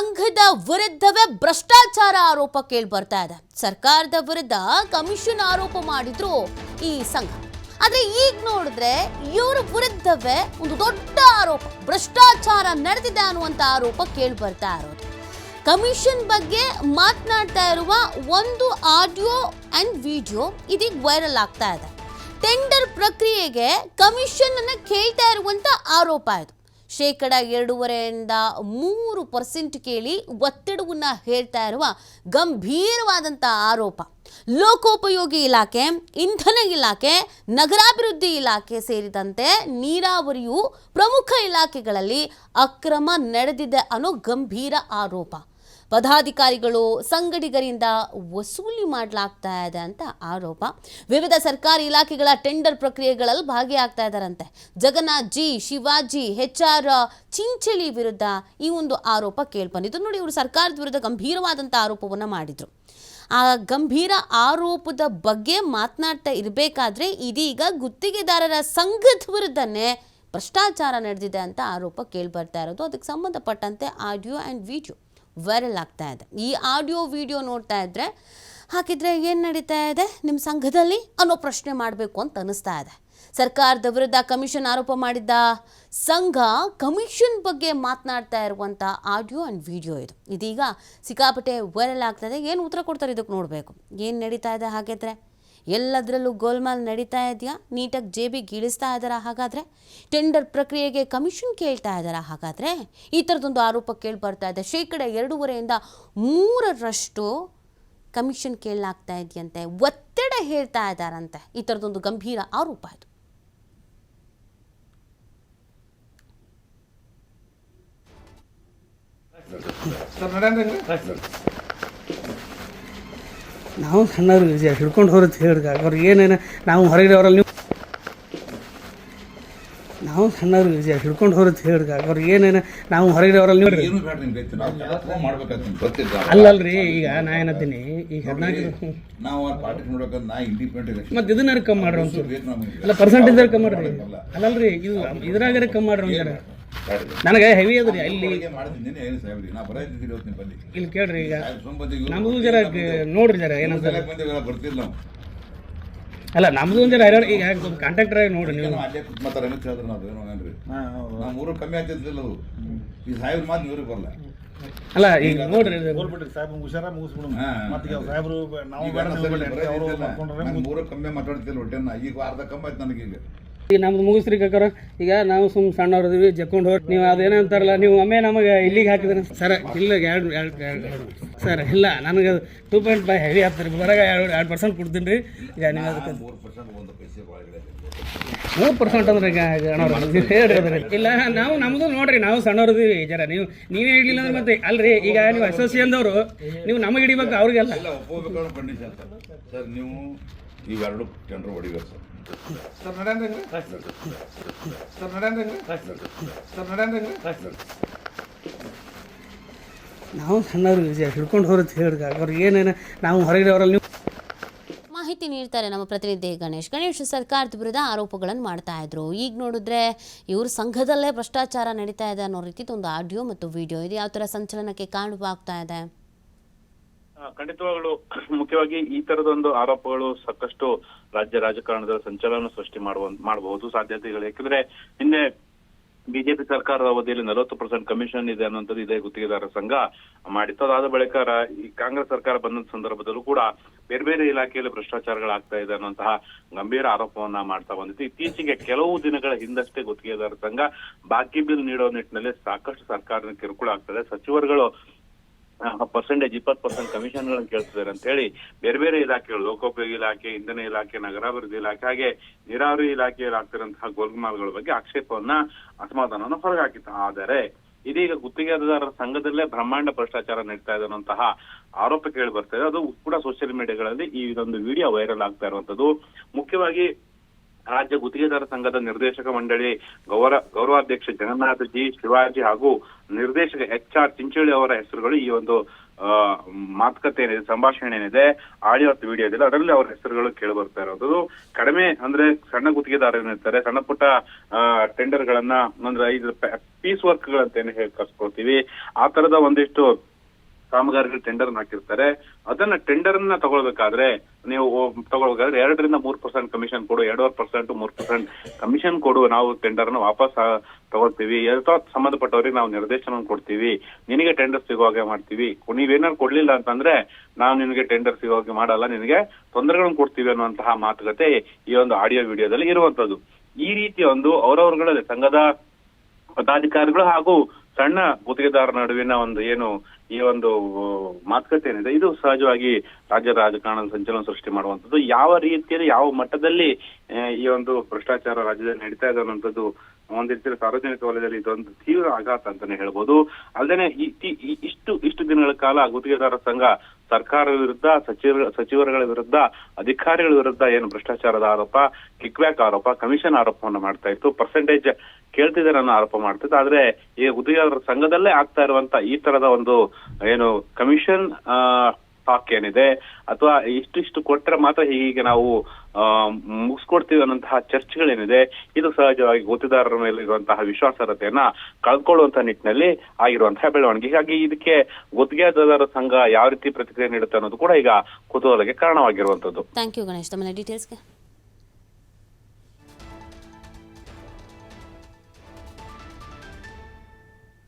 ಸಂಘದ ವಿರುದ್ಧವೇ ಭ್ರಷ್ಟಾಚಾರ ಆರೋಪ ಕೇಳಿ ಬರ್ತಾ ಇದೆ. ಸರ್ಕಾರದ ವಿರುದ್ಧ ಕಮಿಷನ್ ಆರೋಪ ಮಾಡಿದ್ರು ಈ ಸಂಘ. ಆದ್ರೆ ಈಗ ನೋಡಿದ್ರೆ ಇವರ ವಿರುದ್ಧವೇ ಒಂದು ದೊಡ್ಡ ಆರೋಪ, ಭ್ರಷ್ಟಾಚಾರ ನಡೆದಿದೆ ಅನ್ನುವಂತ ಆರೋಪ ಕೇಳಿ ಬರ್ತಾ ಇರೋದು. ಕಮಿಷನ್ ಬಗ್ಗೆ ಮಾತನಾಡ್ತಾ ಇರುವ ಒಂದು ಆಡಿಯೋ ಅಂಡ್ ವಿಡಿಯೋ ಇದೀಗ ವೈರಲ್ ಆಗ್ತಾ ಇದೆ. ಟೆಂಡರ್ ಪ್ರಕ್ರಿಯೆಗೆ ಕಮಿಷನ್ ಅನ್ನ ಕೇಳ್ತಾ ಇರುವಂತ ಆರೋಪ ಇದು. ಶೇಕಡ ಎರಡೂವರೆಯಿಂದ ಮೂರು ಪರ್ಸೆಂಟ್ ಕೇಳಿ ಒತ್ತಡವನ್ನ ಹೇಳ್ತಾ ಇರುವ ಗಂಭೀರವಾದಂಥ ಆರೋಪ. ಲೋಕೋಪಯೋಗಿ ಇಲಾಖೆ, ಇಂಧನ ಇಲಾಖೆ, ನಗರಾಭಿವೃದ್ಧಿ ಇಲಾಖೆ ಸೇರಿದಂತೆ ನೀರಾವರಿಯು ಪ್ರಮುಖ ಇಲಾಖೆಗಳಲ್ಲಿ ಅಕ್ರಮ ನಡೆದಿದೆ ಅನ್ನೋ ಗಂಭೀರ ಆರೋಪ. ಪದಾಧಿಕಾರಿಗಳು ಸಂಗಡಿಗರಿಂದ ವಸೂಲಿ ಮಾಡಲಾಗ್ತಾ ಇದೆ ಅಂತ ಆರೋಪ. ವಿವಿಧ ಸರ್ಕಾರಿ ಇಲಾಖೆಗಳ ಟೆಂಡರ್ ಪ್ರಕ್ರಿಯೆಗಳಲ್ಲಿ ಭಾಗಿಯಾಗ್ತಾ ಇದ್ದಾರಂತೆ. Jagannath G, Shivaji H R Chinchali ವಿರುದ್ಧ ಈ ಒಂದು ಆರೋಪ ಕೇಳ್ಬಂದಿದ್ದು. ನೋಡಿ, ಇವರು ಸರ್ಕಾರದ ವಿರುದ್ಧ ಗಂಭೀರವಾದಂಥ ಆರೋಪವನ್ನು ಮಾಡಿದರು. ಆ ಗಂಭೀರ ಆರೋಪದ ಬಗ್ಗೆ ಮಾತನಾಡ್ತಾ ಇರಬೇಕಾದ್ರೆ ಇದೀಗ ಗುತ್ತಿಗೆದಾರರ ಸಂಘದ ವಿರುದ್ಧನೇ ಭ್ರಷ್ಟಾಚಾರ ನಡೆದಿದೆ ಅಂತ ಆರೋಪ ಕೇಳಿಬರ್ತಾ ಇರೋದು. ಅದಕ್ಕೆ ಸಂಬಂಧಪಟ್ಟಂತೆ ಆಡಿಯೋ ಆ್ಯಂಡ್ ವಿಡಿಯೋ. ವೈರಲ್ ಆಗ್ತಾ ಇದೆ. ಈ ಆಡಿಯೋ ವಿಡಿಯೋ ನೋಡ್ತಾ ಇದ್ರೆ ಹಾಕಿದರೆ ಏನು ನಡೀತಾ ಇದೆ? ನಿಮ್ಮ ಸಂಘದಲ್ಲಿ ಅನ್ನೋ ಪ್ರಶ್ನೆ ಮಾಡಬೇಕು ಅಂತ ಅನಿಸ್ತಾ ಇದೆ. ಸರ್ಕಾರದ ವಿರುದ್ಧ ಕಮಿಷನ್ ಆರೋಪ ಮಾಡಿದ್ದ ಸಂಘ ಕಮಿಷನ್ ಬಗ್ಗೆ ಮಾತನಾಡ್ತಾ ಇರುವಂಥ ಆಡಿಯೋ ಆ್ಯಂಡ್ ವಿಡಿಯೋ ಇದು. ಇದೀಗ ಸಿಕ್ಕಾಪಟ್ಟೆ ವೈರಲ್ ಆಗ್ತಾ ಇದೆ. ಏನು ಉತ್ತರ ಕೊಡ್ತಾರೆ ಇದಕ್ಕೆ ನೋಡಬೇಕು. ಏನು ನಡೀತಾ ಇದೆ ಹಾಗಿದ್ರೆ? ಎಲ್ಲದರಲ್ಲೂ ಗೋಲ್ಮಾಲ್ ನಡೀತಾ ಇದೆಯಾ? ನೀಟಾಗಿ ಜೇಬಿಗೆ ಇಳಿಸ್ತಾ ಇದ್ದಾರಾ ಹಾಗಾದರೆ? ಟೆಂಡರ್ ಪ್ರಕ್ರಿಯೆಗೆ ಕಮಿಷನ್ ಕೇಳ್ತಾ ಇದ್ದಾರಾ ಹಾಗಾದರೆ? ಈ ಥರದೊಂದು ಆರೋಪ ಕೇಳಿ ಬರ್ತಾ ಇದೆ. ಶೇಕಡ ಎರಡೂವರೆಯಿಂದ ಮೂರರಷ್ಟು ಕಮಿಷನ್ ಕೇಳಲಾಗ್ತಾ ಇದೆಯಂತೆ. ಒತ್ತಡ ಹೇಳ್ತಾ ಇದ್ದಾರಂತೆ. ಈ ಥರದೊಂದು ಗಂಭೀರ ಆರೋಪ ಇದು. ನಾವು ಸಣ್ಣವ್ರು ಹಿಡ್ಕೊಂಡು ಹೋರತ್ ಹೇಳಿದ್ರೆ ಅವ್ರಿಗೆ ಏನೇನು ನಾವು ಹೊರಗಡೆ ಅವರಲ್ಲಿ ನೀವು ನಾವು ಸಣ್ಣವ್ರು ಹಿಡ್ಕೊಂಡು ಹೋರತ್ ಹೇಳಿದ್ರೆ ಅವ್ರಿಗೆ ಏನೇನು ನಾವು ಹೊರಗಡೆ ಅವರಲ್ಲಿ ನೀವು ಅಲ್ಲಲ್ರಿ ಈಗ ನಾ ಏನತ್ತೀನಿ ಈಗ ಹದಿನಾಲ್ಕು ನಾವು ಪಾರ್ಟಿ ನಾ ಇಂಡಿಪೆಂಡೆಂಟ್ ಮತ್ತೆ ಇದನ್ನಾರು ಕಮ್ಮಿ ಮಾಡ್ರಿ ಅಲ್ಲ ಪರ್ಸೆಂಟೇಜ್ ಕಮ್ಮಿ ಮಾಡ್ರಿ? ಅಲ್ಲಲ್ರಿ ಇದು ಇದ್ರಾಗಾರ ಕಮ್ಮಿ ಮಾಡ್ರಿ ಒಂಥರ ನನಗೆ ಹೆವಿ ಅದ್ರಿ ಅಲ್ಲಿ ಇಲ್ಲಿ ಕೇಳ್ರಿ ಈಗ. ನಮ್ದು ಜರ ನೋಡ್ರಿ ಜರ ಏನಂತಾರೆ ಅಲ್ಲ ನಮ್ದು ಒಂದು ಜರ ಹೈರಾಣ ಈಗ ಕಾಂಟ್ರಾಕ್ಟರ್ ಆಗಿ ನೋಡ್ರಿ ನೀವು. ಮೂರು ಕಮ್ಮಿ ಆಗ್ತಿರ್ಲಿಲ್ಲ ಅದು. ಈ ಸಾಹೇಬ್ರ ಮಾತು ಇವ್ರಿಗೆ ಬರಲ್ಲ ಅಲ್ಲ ಈಗ ನೋಡ್ರಿ. ಹೋಗ್ಬಿಟ್ರಿ ಸಾಹೇಬ್ ಹುಷಾರ ಮುಗಿಸ್ಬಿಡು. ಹಾ. ಮತ್ತೆ ಈಗ ಸಾಹೇಬ್ರು ನಾವು ಈಗ ಮೂರು ಕಮ್ಮಿ ಮಾತಾಡ್ತಿಲ್ಲ ಹೊಟ್ಟೆನ. ಈಗ ಅರ್ಧ ಕಮ್ಮಿ ಆಯ್ತು ನನಗೀಗ. ಈಗ ನಮ್ದು ಮುಗಿಸ್ರಿ ಕಕ್ಕರ ಈಗ ನಾವು ಸುಮ್ ಸಣ್ಣವ್ರದಿವಿ ಜಕ್ಕೊಂಡು ಹೋಗಿ ನೀವು ಅದೇನೋ ಅಂತಾರಲ್ಲ, ನೀವು ಒಮ್ಮೆ ನಮಗೆ ಇಲ್ಲಿಗೆ ಹಾಕಿದ್ರೆ ಸರ್, ಇಲ್ಲ, ಎರಡು ಎರಡು ಎರಡು ಸರ್, ಇಲ್ಲ, ನನಗೆ ಟೂ ಪಾಯಿಂಟ್ ಫೈವ್ ಹೆವಿ ಆಗ್ತಾರೆ ಬರಗ ಎರಡು ಎರಡು ಪರ್ಸೆಂಟ್ ಕೊಡ್ತೀನಿ ರೀ. ಈಗ ನೀವು ಅದಕ್ಕೆ ಮೂರು ಪರ್ಸೆಂಟ್ ಅಂದ್ರೆ ಈಗ ಇಲ್ಲ, ನಾವು ನಮ್ಮದು ನೋಡ್ರಿ, ನಾವು ಸಣ್ಣವ್ರದಿವಿ ಜರ ನೀವು ನೀವೇ ಹಿಡ್ಲಿಲ್ಲ ಅಂದ್ರೆ ಮತ್ತೆ ಅಲ್ರಿ, ಈಗ ನೀವು ಅಸೋಸಿಯೇಷನ್ದವರು ನೀವು ನಮಗೆ ಹಿಡಿಬೇಕು ಅವ್ರಿಗೆಲ್ಲ. ಸರ್, ನೀವು ಇವೆರಡು ಜನರು ಹೊಡಿಬೇಕು ಸರ್. ಸರ್ ನಡೆಯಂದ್ರಿ ಸರ್ ನಾವು ಸಣ್ಣವ್ರು ಹಿಡ್ಕೊಂಡು ಹೋರತ್ ಹೇಳಿದಾಗ ಅವ್ರಿಗೆ ಏನೇನು ನಾವು ಹೊರಗಡೆ ಅವರಲ್ಲಿ ನೀವು ಮಾಹಿತಿ ನೀಡ್ತಾರೆ ನಮ್ಮ ಪ್ರತಿನಿಧಿ ಗಣೇಶ್. ಗಣೇಶ್ ಸರ್ಕಾರದ ವಿರುದ್ಧ ಆರೋಪಗಳನ್ನು ಮಾಡ್ತಾ ಇದ್ರು. ಈಗ ನೋಡಿದ್ರೆ ಇವರು ಸಂಘದಲ್ಲೇ ಭ್ರಷ್ಟಾಚಾರ ನಡೀತಾ ಇದೆ ಅನ್ನೋ ರೀತಿದು ಒಂದು ಆಡಿಯೋ ಮತ್ತು ವಿಡಿಯೋ ಇದು. ಯಾವ ಥರ ಸಂಚಲನಕ್ಕೆ ಕಾರಣವಾಗ್ತಾ ಇದೆ? ಖಂಡಿತವಾಗ್ಲು ಮುಖ್ಯವಾಗಿ ಈ ತರದೊಂದು ಆರೋಪಗಳು ಸಾಕಷ್ಟು ರಾಜ್ಯ ರಾಜಕಾರಣದಲ್ಲಿ ಸಂಚಲನ ಸೃಷ್ಟಿ ಮಾಡುವ, ಮಾಡಬಹುದು ಸಾಧ್ಯತೆಗಳು ಯಾಕಂದ್ರೆ ನಿನ್ನೆ ಬಿಜೆಪಿ ಸರ್ಕಾರದ ಅವಧಿಯಲ್ಲಿ ನಲವತ್ತು ಪರ್ಸೆಂಟ್ ಕಮಿಷನ್ ಇದೆ ಅನ್ನುವಂಥದ್ದು ಇದೇ ಗುತ್ತಿಗೆದಾರರ ಸಂಘ ಮಾಡಿತ್ತು. ಅದಾದ ಬಳಿಕ ಈ ಕಾಂಗ್ರೆಸ್ ಸರ್ಕಾರ ಬಂದ ಸಂದರ್ಭದಲ್ಲೂ ಕೂಡ ಬೇರೆ ಬೇರೆ ಇಲಾಖೆಯಲ್ಲಿ ಭ್ರಷ್ಟಾಚಾರಗಳಾಗ್ತಾ ಇದೆ ಅನ್ನುವಂತಹ ಗಂಭೀರ ಆರೋಪವನ್ನ ಮಾಡ್ತಾ ಬಂದಿತ್ತು. ಇತ್ತೀಚೆಗೆ ಕೆಲವು ದಿನಗಳ ಹಿಂದಷ್ಟೇ ಗುತ್ತಿಗೆದಾರರ ಸಂಘ ಬಾಕಿ ಬಿಲ್ ನೀಡೋ ನಿಟ್ಟಿನಲ್ಲಿ ಸಾಕಷ್ಟು ಸರ್ಕಾರದ ಕಿರುಕುಳ ಆಗ್ತದೆ ಸಚಿವರುಗಳು ಪರ್ಸೆಂಟೇಜ್ ಇಪ್ಪತ್ತು ಪರ್ಸೆಂಟ್ ಕಮಿಷನ್ಗಳನ್ನು ಕೇಳ್ತಿದ್ದಾರೆ ಅಂತ ಹೇಳಿ ಬೇರೆ ಬೇರೆ ಇಲಾಖೆಗಳು, ಲೋಕೋಪಯೋಗಿ ಇಲಾಖೆ, ಇಂಧನ ಇಲಾಖೆ, ನಗರಾಭಿವೃದ್ಧಿ ಇಲಾಖೆ, ಹಾಗೆ ನೀರಾವರಿ ಇಲಾಖೆಯಲ್ಲಿ ಆಗ್ತಿರುವಂತಹ ಗೋಲ್ಮಾಲ್ಗಳ ಬಗ್ಗೆ ಆಕ್ಷೇಪವನ್ನ, ಅಸಮಾಧಾನವನ್ನು ಹೊರಗಾಕಿತ್ತು ಆದರೆ ಇದೀಗ ಗುತ್ತಿಗೆದಾರರ ಸಂಘದಲ್ಲೇ ಬ್ರಹ್ಮಾಂಡ ಭ್ರಷ್ಟಾಚಾರ ನಡೀತಾ ಇದೆ ಆರೋಪ ಕೇಳಿ ಬರ್ತಾ ಇದೆ. ಅದು ಕೂಡ ಸೋಷಿಯಲ್ ಮೀಡಿಯಾಗಳಲ್ಲಿ ಈ ಒಂದು ವಿಡಿಯೋ ವೈರಲ್ ಆಗ್ತಾ ಇರುವಂತದ್ದು ಮುಖ್ಯವಾಗಿ ರಾಜ್ಯ ಗುತ್ತಿಗೆದಾರ ಸಂಘದ ನಿರ್ದೇಶಕ ಮಂಡಳಿ ಗೌರ ಗೌರವಾಧ್ಯಕ್ಷ ಜಗನ್ನಾಥ ಜಿ, ಶಿವಾಜಿ ಹಾಗೂ ನಿರ್ದೇಶಕ ಎಚ್ ಆರ್ ಚಿಂಚೋಳಿ ಅವರ ಹೆಸರುಗಳು ಈ ಒಂದು ಮಾತುಕತೆ ಏನಿದೆ, ಸಂಭಾಷಣೆ ಏನಿದೆ, ಆಡಿಯೋ ಮತ್ತು ವಿಡಿಯೋ ಅದರಲ್ಲಿ ಅವರ ಹೆಸರುಗಳು ಕೇಳಿ ಬರ್ತಾ ಇರೋದು. ಕಡಿಮೆ ಅಂದ್ರೆ ಸಣ್ಣ ಗುತ್ತಿಗೆದಾರರು ಇರ್ತಾರೆ, ಸಣ್ಣ ಪುಟ್ಟ ಟೆಂಡರ್ ಗಳನ್ನ ಅಂದ್ರೆ ಐದು ಪೀಸ್ ವರ್ಕ್ ಗಳಂತ ಏನು ಹೇಳಿ ಕರ್ಸ್ಕೊಳ್ತೀವಿ. ಆ ತರದ ಒಂದಿಷ್ಟು ಕಾಮಗಾರಿಗಳು ಟೆಂಡರ್ ಹಾಕಿರ್ತಾರೆ. ಅದನ್ನ ಟೆಂಡರ್ ಅನ್ನ ತಗೊಳ್ಬೇಕಾದ್ರೆ ನೀವು ತಗೊಳ್ಬೇಕಾದ್ರೆ ಎರಡರಿಂದ ಮೂರ್ ಪರ್ಸೆಂಟ್ ಕಮಿಷನ್ ಕೊಡು, ಎರಡೂವರೆ ಪರ್ಸೆಂಟ್ ಮೂರ್ ಪರ್ಸೆಂಟ್ ಕಮಿಷನ್ ಕೊಡು. ನಾವು ಟೆಂಡರ್ ಅನ್ನು ವಾಪಸ್ ತಗೊಳ್ತೀವಿ. ಅಥವಾ ಸಂಬಂಧಪಟ್ಟವರಿಗೆ ನಾವು ನಿರ್ದೇಶನ ಕೊಡ್ತೀವಿ. ನಿನಗೆ ಟೆಂಡರ್ ಸಿಗೋ ಹಾಗೆ ಮಾಡ್ತೀವಿ. ನೀವೇನಾದ್ರು ಕೊಡ್ಲಿಲ್ಲ ಅಂತಂದ್ರೆ ನಾವು ನಿನಗೆ ಟೆಂಡರ್ ಸಿಗೋ ಹಾಗೆ ಮಾಡಲ್ಲ. ನಿನಗೆ ತೊಂದರೆಗಳನ್ನು ಕೊಡ್ತೀವಿ ಅನ್ನುವಂತಹ ಮಾತುಕತೆ ಈ ಒಂದು ಆಡಿಯೋ ವಿಡಿಯೋದಲ್ಲಿ ಇರುವಂತದ್ದು. ಈ ರೀತಿ ಒಂದು ಅವರವರುಗಳಲ್ಲಿ ಸಂಘದ ಪದಾಧಿಕಾರಿಗಳು ಹಾಗೂ ಸಣ್ಣ ಗುತ್ತಿಗೆದಾರರ ನಡುವಿನ ಒಂದು ಏನು ಈ ಒಂದು ಮಾತುಕತೆ ಏನಿದೆ ಇದು ಸಹಜವಾಗಿ ರಾಜ್ಯ ರಾಜಕಾರಣದ ಸಂಚಲನ ಸೃಷ್ಟಿ ಮಾಡುವಂತದ್ದು ಯಾವ ರೀತಿಯಲ್ಲಿ, ಯಾವ ಮಟ್ಟದಲ್ಲಿ ಈ ಒಂದು ಭ್ರಷ್ಟಾಚಾರ ರಾಜ್ಯದಲ್ಲಿ ನಡೀತಾ ಇದೆ ಅನ್ನುವಂಥದ್ದು ಒಂದ್ ರೀತಿಯಲ್ಲಿ ಸಾರ್ವಜನಿಕ ವಲಯದಲ್ಲಿ ಇದೊಂದು ತೀವ್ರ ಆಘಾತ ಅಂತಾನೆ ಹೇಳ್ಬೋದು. ಅಲ್ಲದೆ ಇಷ್ಟು ಇಷ್ಟು ದಿನಗಳ ಕಾಲ ಗುತ್ತಿಗೆದಾರರ ಸಂಘ ಸರ್ಕಾರ ವಿರುದ್ಧ ಸಚಿವ ಸಚಿವರುಗಳ ವಿರುದ್ಧ, ಅಧಿಕಾರಿಗಳ ವಿರುದ್ಧ ಏನು ಭ್ರಷ್ಟಾಚಾರದ ಆರೋಪ ಕಿಕ್ ಬ್ಯಾಕ್ ಆರೋಪ, ಕಮಿಷನ್ ಆರೋಪವನ್ನು ಮಾಡ್ತಾ ಇತ್ತು. ಪರ್ಸೆಂಟೇಜ್ ಕೇಳ್ತಿದ್ದಾರೆ ಅನ್ನೋ ಆರೋಪ ಮಾಡ್ತಿತ್ತು. ಆದ್ರೆ ಈ ಗುತ್ತಿಗೆದಾರರ ಸಂಘದಲ್ಲೇ ಆಗ್ತಾ ಇರುವಂತ ಈ ತರದ ಒಂದು ಏನು ಕಮಿಷನ್ ಟಾಕ್ ಏನಿದೆ, ಅಥವಾ ಇಷ್ಟಿಷ್ಟು ಕೊಟ್ಟರೆ ಮಾತ್ರ ಹೀಗೆ ನಾವು ಮುಗಿಸ್ಕೊಡ್ತೀವಿ ಅನ್ನೋಂತಹ ಚರ್ಚೆಗಳೇನಿದೆ, ಇದು ಸಹಜವಾಗಿ ಗೊತ್ತಿದಾರರ ಮೇಲೆ ಇರುವಂತಹ ವಿಶ್ವಾಸಾರ್ಹತೆಯನ್ನ ಕಳ್ಕೊಳ್ಳುವಂತಹ ನಿಟ್ಟಿನಲ್ಲಿ ಆಗಿರುವಂತಹ ಬೆಳವಣಿಗೆ. ಹೀಗಾಗಿ ಇದಕ್ಕೆ ಗುತ್ತಿಗೆದಾರರ ಸಂಘ ಯಾವ ರೀತಿ ಪ್ರತಿಕ್ರಿಯೆ ನೀಡುತ್ತೆ ಅನ್ನೋದು ಕೂಡ ಈಗ ಕುತೂಹಲಕ್ಕೆ ಕಾರಣವಾಗಿರುವಂತದ್ದು ಥ್ಯಾಂಕ್ ಯು ಗಣೇಶ್. ತಮ್ಮ ಡೀಟೇಲ್ಸ್ಗೆ